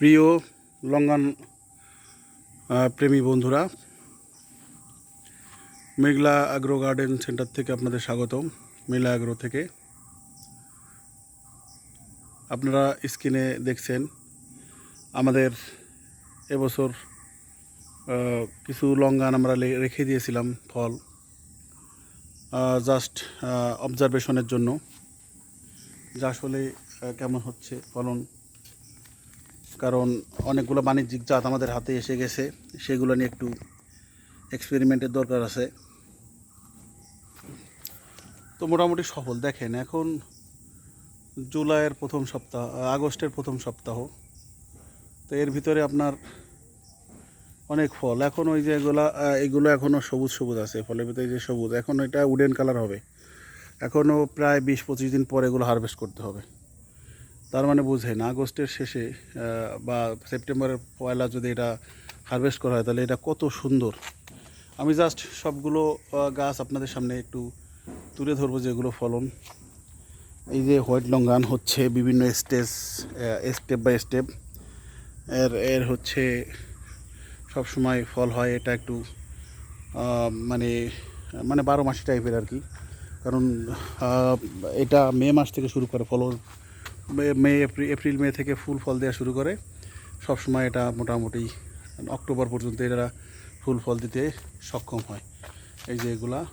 প্রিয় লঙ্গান প্রেমী বন্ধুরা, মেঘলা অ্যাগ্রো গার্ডেন সেন্টার থেকে আপনাদের স্বাগতম মেঘলা অ্যাগ্রো থেকে। আপনারা স্ক্রিনে দেখছেন আমাদের এবছর কিছু লঙ্গান আমরা রেখে দিয়েছিলাম ফল জাস্ট অবজারভেশনের জন্য। যা আসলে কেমন হচ্ছে ফলন? কারণ অনেকগুলো বাণিজ্যিক জাত আমাদের হাতে এসে গেছে। সেগুলো নিয়ে একটু এক্সপেরিমেন্টের দরকার আছে। তো মোটামুটি সফল। দেখেন, এখন জুলাইয়ের প্রথম সপ্তাহ, আগস্টের প্রথম সপ্তাহ। তো এর ভিতরে আপনার অনেক ফল। এখন ওই যে এগুলা এগুলো এখনও সবুজ সবুজ আছে। ফলের ভিতরে যে সবুজ, এখন এটা উডেন কালার হবে। এখনও প্রায় বিশ পঁচিশ দিন পরে এগুলো হারভেস্ট করতে হবে। তার মানে বুঝেন আগস্টের শেষে বা সেপ্টেম্বরের পয়লা যদি এটা হারভেস্ট করা হয়, তাহলে এটা কত সুন্দর। আমি জাস্ট সবগুলো গাছ আপনাদের সামনে একটু তুলে ধরবো যেগুলো ফলন। এই যে হোয়াইট লঙ্গান হচ্ছে বিভিন্ন স্টেজ স্টেপ বাই স্টেপ এর এর হচ্ছে সব সময় ফল হয়, এটা একটু মানে মানে বারো মাসি টাইপের আর কি। কারণ এটা মে মাস থেকে শুরু করে ফলন। মে- এপ্রিল, মে থেকে ফুল ফল দেওয়া শুরু করে। সব সময় এটা মোটামুটি অক্টোবর পর্যন্ত এরা ফুল ফল দিতে সক্ষম হয়। এই যে এগুলা,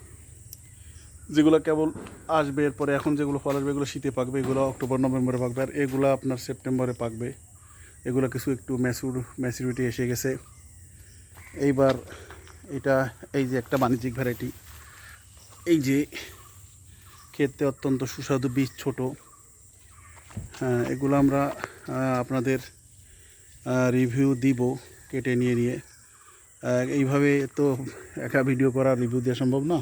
যেগুলো কেবল আসবে, এরপরে এখন যেগুলো ফল আসবে, এগুলো শীতে পাকবে, এগুলো অক্টোবর, নভেম্বরে পাকবে, আর এগুলো আপনার সেপ্টেম্বরে পাকবে। এগুলো কিছু একটু ম্যাচুর ম্যাচুরিটি এসে গেছে। এইবার এটা, এই যে একটা বাণিজ্যিক ভ্যারাইটি এই যে খেতে অত্যন্ত সুস্বাদু বীজ ছোট এগুলো আমরা আপনাদের রিভিউ দিব, কেটে নিয়ে নিয়ে। এইভাবে তো একা ভিডিও করা রিভিউ দেওয়া সম্ভব না।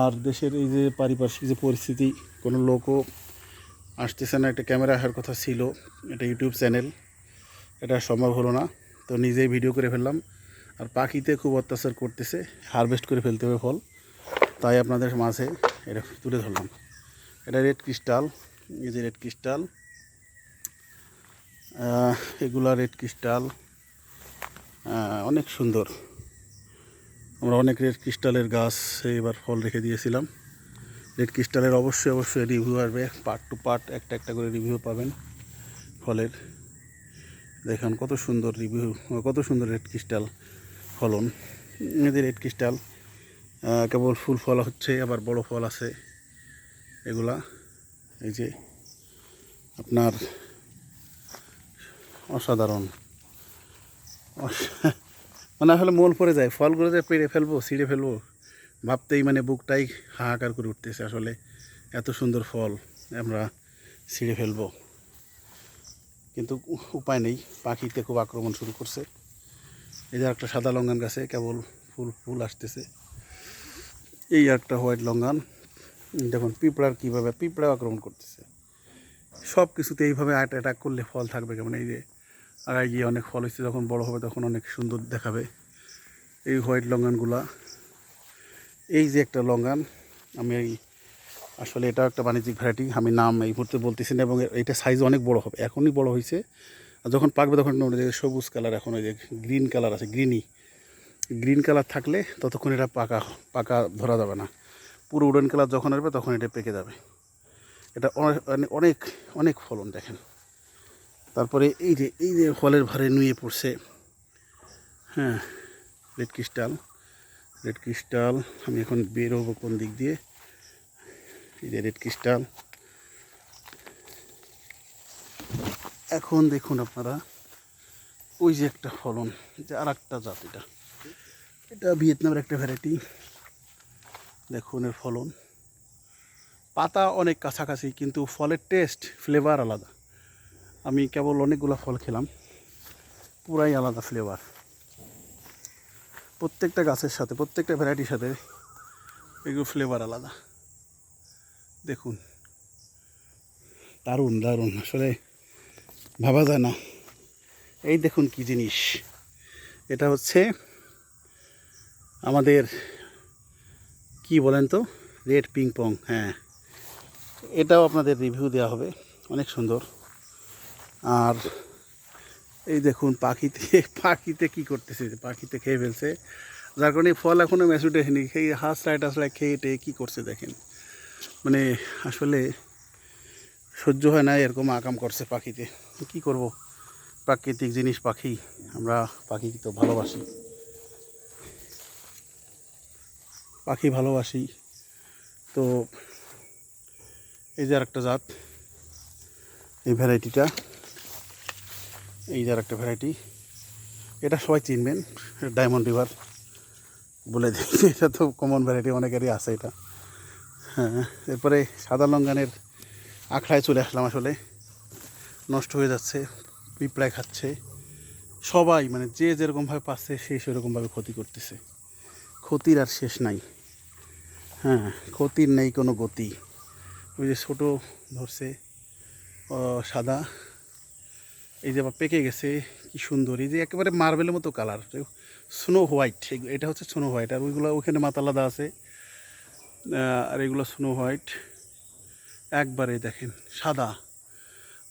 আর দেশের এই যে পারিপার্শ্বিক যে পরিস্থিতি, কোনো লোকও আসতেছে না। একটা ক্যামেরা আসার কথা ছিল, এটা ইউটিউব চ্যানেল এটা সম্ভব হলো না। তো নিজেই ভিডিও করে ফেললাম। আর পাখিতে খুব অত্যাচার করতেছে হারভেস্ট করে ফেলতে হবে ফল। তাই আপনাদের মাঝে এটা তুলে ধরলাম। এটা রেড ক্রিস্টাল এই যে রেড ক্রিস্টাল এগুলা রেড ক্রিস্টাল অনেক সুন্দর। আমরা অনেক রেড ক্রিস্টালের গাছ এবার ফল রেখে দিয়েছিলাম। রেড ক্রিস্টালের অবশ্যই অবশ্যই রিভিউ আসবে পার্ট টু পার্ট একটা একটা করে রিভিউ পাবেন ফলের। দেখুন কত সুন্দর রিভিউ কত সুন্দর রেড ক্রিস্টাল ফলন। যে রেড ক্রিস্টাল কেবল ফুল ফল হচ্ছে, আবার বড় ফল আছে এগুলা। এই যে আপনার অসাধারণ। অস- মানে আসলে মন পড়ে যায় ফলগুলো যে পেড়ে ফেলব, ছিঁড়ে ফেলব, ভাবতেই মানে বুকটাই হাহাকার করে উঠতেছে আসলে, এত সুন্দর ফল আমরা ছিঁড়ে ফেলব। কিন্তু উপায় নেই, পাখিতে খুব আক্রমণ শুরু করছে। এই যে একটা সাদা লঙ্গান গাছে কেবল ফুল ফুল আসতেছে। এই একটা হোয়াইট লঙ্গান। দেখুন পিঁপড়ার কীভাবে পিঁপড়া আক্রমণ করতেছে। সব কিছুতে এইভাবে অ্যাটাক করলে ফল থাকবে কেমন? এই যে, আগায় গিয়ে অনেক ফল হচ্ছে যখন বড় হবে তখন অনেক সুন্দর দেখাবে। এই হোয়াইট লঙ্গানগুলা। এই যে একটা লঙ্গান, আমি এই আসলে এটা একটা বাণিজ্যিক ভ্যারাইটি আমি নাম এই মুহূর্তে বলতেছি না, এবং এটা সাইজ অনেক বড় হবে, এখনই বড় হয়েছে। আর যখন পাকবে তখন যে সবুজ কালার এখন ওই যে গ্রিন কালার আছে গ্রিনই গ্রিন কালার থাকলে ততক্ষণ এটা পাকা পাকা ধরা যাবে না। পুরো উডেন কালার যখন আসবে তখন এটা পেকে যাবে। এটা অনে- অনেক অনেক ফলন দেখেন। তারপরে এই যে এই যে ফলের ভারে নুয়ে পড়ছে হ্যাঁ রেড ক্রিস্টাল রেড ক্রিস্টাল, আমি এখন বের হব কোন দিক দিয়ে? এই যে রেড ক্রিস্টাল। এখন দেখুন আপনারা, ওই যে একটা ফলন, যে আর একটা জাত এটা। এটা ভিয়েতনামের একটা ভ্যারাইটি দেখুন এর ফলন। পাতা অনেক কাছাকাছি, কিন্তু ফলের টেস্ট ফ্লেভার আলাদা। আমি কেবল অনেকগুলো ফল খেলাম, পুরাই আলাদা ফ্লেভার প্রত্যেকটা গাছের সাথে, প্রত্যেকটা ভ্যারাইটির সাথে এগুলো ফ্লেভার আলাদা। দেখুন। দারুণ দারুণ। আসলে ভাবা যায় না। এই দেখুন কি জিনিস। এটা হচ্ছে আমাদের কি বলেন তো? রেড পিং পং হ্যাঁ। এটাও আপনাদের রিভিউ দেওয়া হবে। অনেক সুন্দর। আর এই দেখুন, পাখিতে পাখিতে কি করতেছে? পাখিতে খেয়ে ফেলছে। যার কারণে ফল এখনও ম্যাচুট হয়নি। সেই হাঁসড়ায় টাসড়ায় খেয়ে টেয়ে কী করছে দেখেন। মানে আসলে সহ্য হয় না, এরকম আকাম করছে পাখিতে। কি করব? প্রাকৃতিক জিনিস পাখি। আমরা পাখি তো ভালোবাসি। পাখি ভালোবাসি। তো এই যে আরেকটা জাত, এই ভ্যারাইটিটা, এই যে আরেকটা ভ্যারাইটি। এটা সবাই চিনবেন ডায়মন্ড রিভার বলে দিই এটা তো কমন ভ্যারাইটি অনেকেরই আছে এটা। হ্যাঁ এরপরে সাদা লঙ্গানের আখড়ায় চলে আসলাম আসলে। নষ্ট হয়ে যাচ্ছে পিঁপড়ায় খাচ্ছে। সবাই মানে যে যেরকমভাবে পাচ্ছে, সে সেরকমভাবে ক্ষতি করতেছে। ক্ষতির আর শেষ নাই। হ্যাঁ ক্ষতির নেই কোনো গতি। ওই যে ছোটো ধরছে সাদা। এই যে পেকে গেছে কি সুন্দর। এই যে একেবারে মার্বেলের মতো কালার। স্নো হোয়াইট এটা হচ্ছে স্নো হোয়াইট আর ওইগুলো ওখানে মাথা আলাদা আছে। আর এগুলো স্নো হোয়াইট একবারে দেখেন সাদা।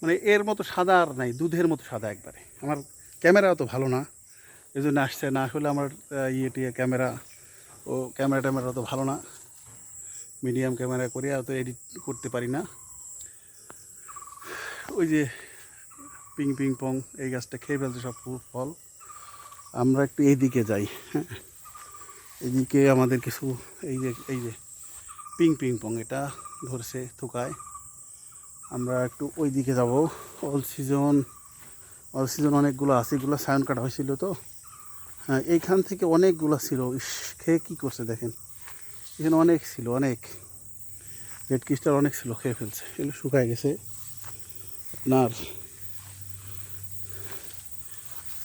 মানে এর মতো সাদা আর নাই দুধের মতো সাদা একবারে। আমার ক্যামেরা অত ভালো না এই জন্য আসছে না। আসলে আমার আহ, ইয়ে ক্যামেরা ও ক্যামেরা ট্যামেরা অত ভালো না। মিডিয়াম ক্যামেরা করে অত এডিট করতে পারি না। ওই যে পিং পিং, পং, এই গাছটা খেয়ে ফেলছে সব ফুল। আমরা একটু এইদিকে যাই হ্যাঁ। এদিকে আমাদের কিছু, এই যে এই যে পিং পিং, পং এটা ধরছে থুকায়। আমরা একটু ওই দিকে যাব। অল সিজন অল সিজন অনেকগুলো আছে, এগুলো সায়ন কাটা হয়েছিল তো। হ্যাঁ এইখান থেকে অনেকগুলো ছিল। ইস, খেয়ে কী করছে দেখেন। এখানে অনেক ছিল, অনেক। রেড ক্রিস্টাল অনেক ছিল, খেয়ে ফেলছে। এগুলো শুকায় গেছে। আপনার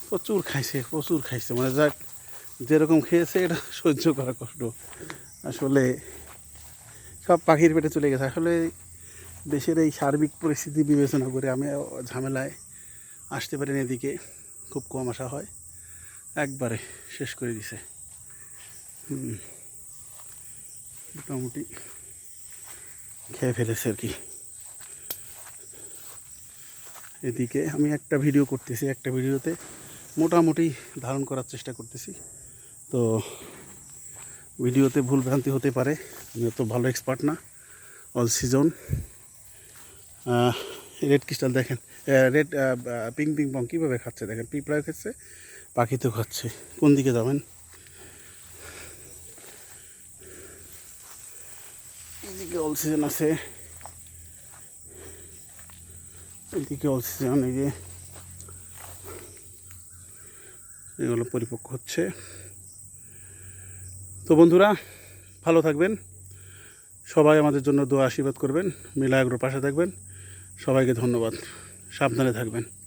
প্রচুর খাইছে প্রচুর খাইছে। মানে যাক, যেরকম খেয়েছে, এটা সহ্য করা কষ্ট। আসলে সব পাখির পেটে চলে গেছে। আসলে দেশের এই সার্বিক পরিস্থিতি বিবেচনা করে আমি ঝামেলায় আসতে পারিনি এদিকে। খুব কম আসা হয়। একবারে শেষ করে দিছে। হুম। মোটামুটি। খেয়ে ফেলেছে আর কি। এদিকে আমি একটা ভিডিও করতেছি একটা ভিডিওতে মোটামুটি ধারণ করার চেষ্টা করতেছি। তো ভিডিওতে ভুল ভ্রান্তি হতে পারে আমি তো ভালো এক্সপার্ট না অল সিজন রেড ক্রিস্টাল দেখেন রেড পিং পিং পং কীভাবে খাচ্ছে দেখেন? পিঁপড়াও খাচ্ছে পাখিতেও খাচ্ছে। কোন দিকে যাবেন? এদিকে অল সিজন আছে। এদিকে অল সিজন এই যে। এগুলো পরিপক্ক হচ্ছে। তো বন্ধুরা, ভালো থাকবেন। সবাই আমাদের জন্য দোয়া আশীর্বাদ করবেন। মিলাগ্র পাশে থাকবেন। সবাইকে ধন্যবাদ। সাবধানে থাকবেন।